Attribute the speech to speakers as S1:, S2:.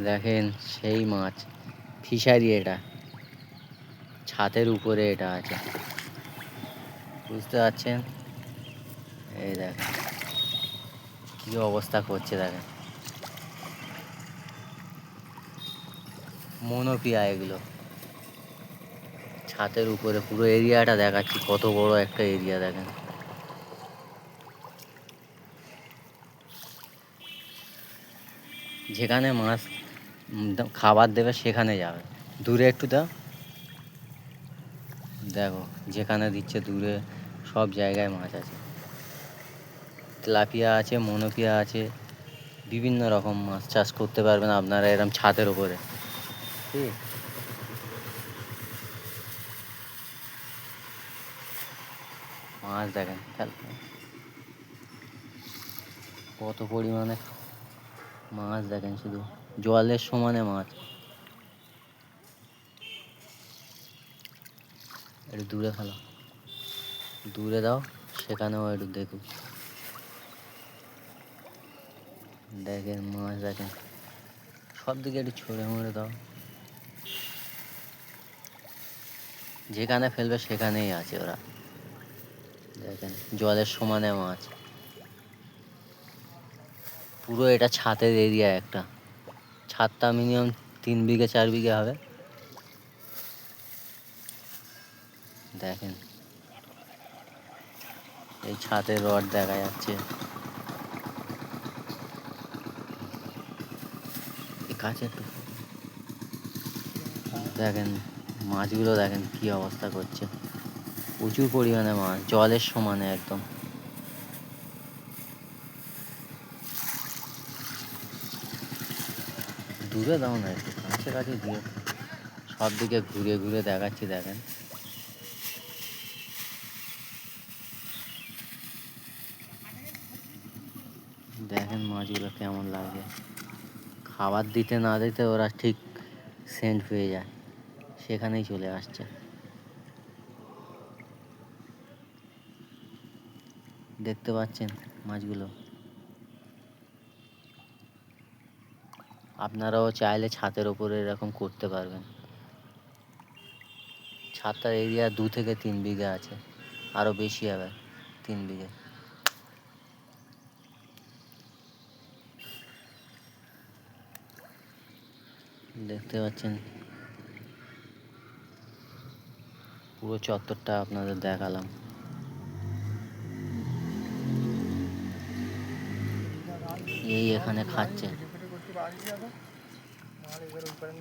S1: দেখেন সেই মাছ। ফিশারি এটা। ছাদের উপরে এটা আছে। বুঝতে পারছেন? এই দেখেন। কি অবস্থা করছে দেখেন। মনোপিয়া এগুলো। ছাদের উপরে পুরো এরিয়াটা দেখাচ্ছি। কত বড় একটা এরিয়া দেখেন। যেখানে মাছ খাবার দেবে, সেখানে যাবে। দূরে একটু দাও। দেখো, যেখানে দিচ্ছে দূরে সব জায়গায় মাছ আছে। তেলাপিয়া আছে, মনোপিয়া আছে, বিভিন্ন রকম মাছ চাষ করতে পারবেন আপনারা এরকম ছাদের ওপরে ঠিক? মাছ দেখেন কত পরিমাণে মাছ দেখেন শুধু। জলের সমানে মাছ। একটু দূরে ফেলো দূরে দাও, সেখানেও একটু দেখুন দেখেন, মাছ দেখেন। সব দিকে একটু ছড়ে মরে দাও। যেখানে ফেলবে, সেখানেই আছে ওরা। দেখেন জলের সমানে মাছ। পুরো এটা ছাদের এরিয়া একটা। ছাদটা মিনিমাম তিন বিঘে, চার বিঘে হবে। দেখেন। এই ছাদের রড দেখা যাচ্ছে। কাছে দেখেন, মাছগুলো দেখেন কি অবস্থা করছে। প্রচুর পরিমাণে মাছ, জলের সমানে একদম। দূরে দাও না একটু কাছে কাছে দিয়ে সব দিকে ঘুরে ঘুরে দেখাচ্ছি, দেখেন। দেখেন মাছগুলো কেমন লাগে। খাবার দিতে না দিতে ওরা ঠিক সেন্ট পেয়ে যায়। সেখানেই চলে আসছে। দেখতে পাচ্ছেন মাছগুলো? আপনারাও চাইলে ছাদের ওপরে এরকম করতে পারবেন। ছাদটার এরিয়া দু থেকে তিন বিঘা আছে। আরও বেশি হবে, তিন বিঘে। দেখতে পাচ্ছেন? পুরো চত্বরটা আপনাদের দেখালাম। এই এখানে খাচ্ছে। ஒரு அஞ்சாவது நாலு பேர்